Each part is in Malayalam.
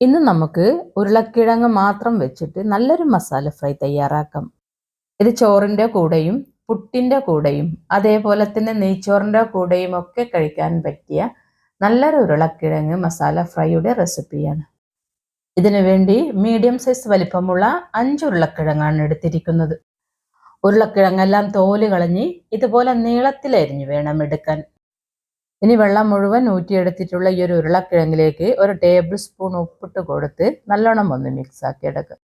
ഇന്ന് നമുക്ക് ഉരുളക്കിഴങ്ങ് മാത്രം വെച്ചിട്ട് നല്ലൊരു മസാല ഫ്രൈ തയ്യാറാക്കാം. ഇത് ചോറിന്റെ കൂടെയും പുട്ടിന്റെ കൂടെയും അതേപോലെ തന്നെ നെയ്ച്ചോറിന്റെ കൂടെയും ഒക്കെ കഴിക്കാൻ പറ്റിയ നല്ലൊരു ഉരുളക്കിഴങ്ങ് മസാല ഫ്രൈയുടെ റെസിപ്പിയാണ്. ഇതിനു വേണ്ടി മീഡിയം സൈസ് വലിപ്പമുള്ള അഞ്ച് ഉരുളക്കിഴങ്ങാണ് എടുത്തിരിക്കുന്നത്. ഉരുളക്കിഴങ്ങെല്ലാം തോൽ കളഞ്ഞ് ഇതുപോലെ നീളത്തിലരിഞ്ഞ് വേണം എടുക്കാൻ. ഇനി വെള്ളം മുഴുവൻ ഊറ്റിയെടുത്തിട്ടുള്ള ഈ ഒരു ഉരുളക്കിഴങ്ങിലേക്ക് ഒരു ടേബിൾ സ്പൂൺ ഉപ്പിട്ട് കൊടുത്ത് നല്ലോണം ഒന്ന് മിക്സ് ആക്കി എടുക്കുക.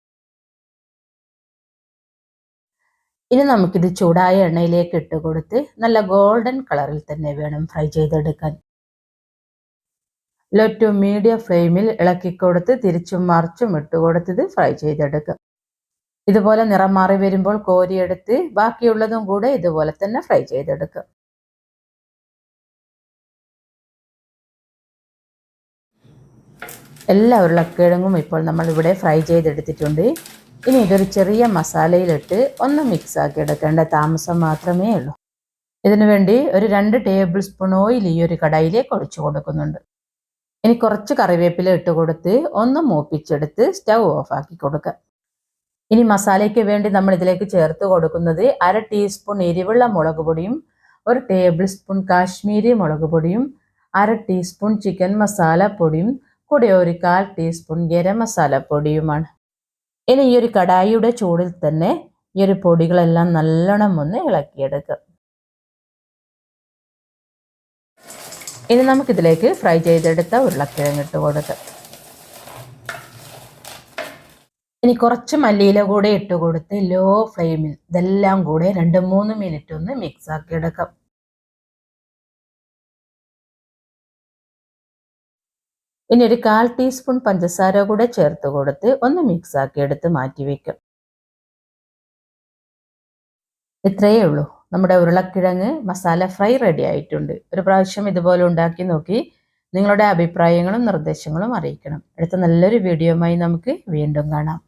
ഇനി നമുക്കിത് ചൂടായ എണ്ണയിലേക്ക് ഇട്ട് കൊടുത്ത് നല്ല ഗോൾഡൻ കളറിൽ തന്നെ വേണം ഫ്രൈ ചെയ്തെടുക്കാൻ. ലോ ടു മീഡിയം ഫ്ലെയിമിൽ ഇളക്കി കൊടുത്ത് തിരിച്ചും മറിച്ചും ഇട്ട് കൊടുത്തത് ഫ്രൈ ചെയ്തെടുക്കുക. ഇതുപോലെ നിറം മാറി വരുമ്പോൾ കോരിയെടുത്ത് ബാക്കിയുള്ളതും കൂടെ ഇതുപോലെ തന്നെ ഫ്രൈ ചെയ്തെടുക്കുക. എല്ലാ ഉരുളക്കിഴങ്ങും ഇപ്പോൾ നമ്മൾ ഇവിടെ ഫ്രൈ ചെയ്തെടുത്തിട്ടുണ്ട്. ഇനി ഇതൊരു ചെറിയ മസാലയിലിട്ട് ഒന്ന് മിക്സ് ആക്കി എടുക്കേണ്ട താമസം മാത്രമേ ഉള്ളൂ. ഇതിനുവേണ്ടി ഒരു രണ്ട് ടേബിൾ സ്പൂൺ ഓയിൽ ഈ ഒരു കടായിലേക്ക് ഒഴിച്ചു കൊടുക്കുന്നുണ്ട്. ഇനി കുറച്ച് കറിവേപ്പില ഇട്ട് കൊടുത്ത് ഒന്ന് മൂപ്പിച്ചെടുത്ത് സ്റ്റൗ ഓഫ് ആക്കി കൊടുക്കുക ഇനി മസാലയ്ക്ക് വേണ്ടി നമ്മൾ ഇതിലേക്ക് ചേർത്ത് കൊടുക്കുന്നത് അര ടീസ്പൂൺ എരിവുള്ള മുളക് പൊടിയും ഒരു ടേബിൾ സ്പൂൺ കാശ്മീരി മുളക് പൊടിയും അര ടീസ്പൂൺ ചിക്കൻ മസാല പൊടിയും കൂടെ ഒരു കാൽ ടീസ്പൂൺ ഗരം മസാല പൊടിയുമാണ്. ഇനി ഈ ഒരു കടായിയുടെ ചൂടിൽ തന്നെ ഈ ഒരു പൊടികളെല്ലാം നല്ലോണം ഒന്ന് ഇളക്കിയെടുക്കുക ഇനി നമുക്കിതിലേക്ക് ഫ്രൈ ചെയ്തെടുത്ത ഉരുളക്കിഴങ്ങ് ഇട്ട് കൊടുക്കാം. ഇനി കുറച്ച് മല്ലിയില കൂടെ ഇട്ട് കൊടുത്ത് ലോ ഫ്ലെയിമിൽ ഇതെല്ലാം കൂടെ രണ്ട് മൂന്ന് മിനിറ്റ് ഒന്ന് മിക്സ് ആക്കി എടുക്കാം ഇനി ഒരു കാൽ ടീസ്പൂൺ പഞ്ചസാര കൂടെ ചേർത്ത് കൊടുത്ത് ഒന്ന് മിക്സ് ആക്കി എടുത്ത് മാറ്റി വെക്കും. ഇത്രയേ ഉള്ളൂ. നമ്മുടെ ഉരുളക്കിഴങ്ങ് മസാല ഫ്രൈ റെഡി ആയിട്ടുണ്ട്. ഒരു പ്രാവശ്യം ഇതുപോലെ ഉണ്ടാക്കി നോക്കി നിങ്ങളുടെ അഭിപ്രായങ്ങളും നിർദ്ദേശങ്ങളും അറിയിക്കണം. അടുത്ത നല്ലൊരു വീഡിയോയുമായി നമുക്ക് വീണ്ടും കാണാം.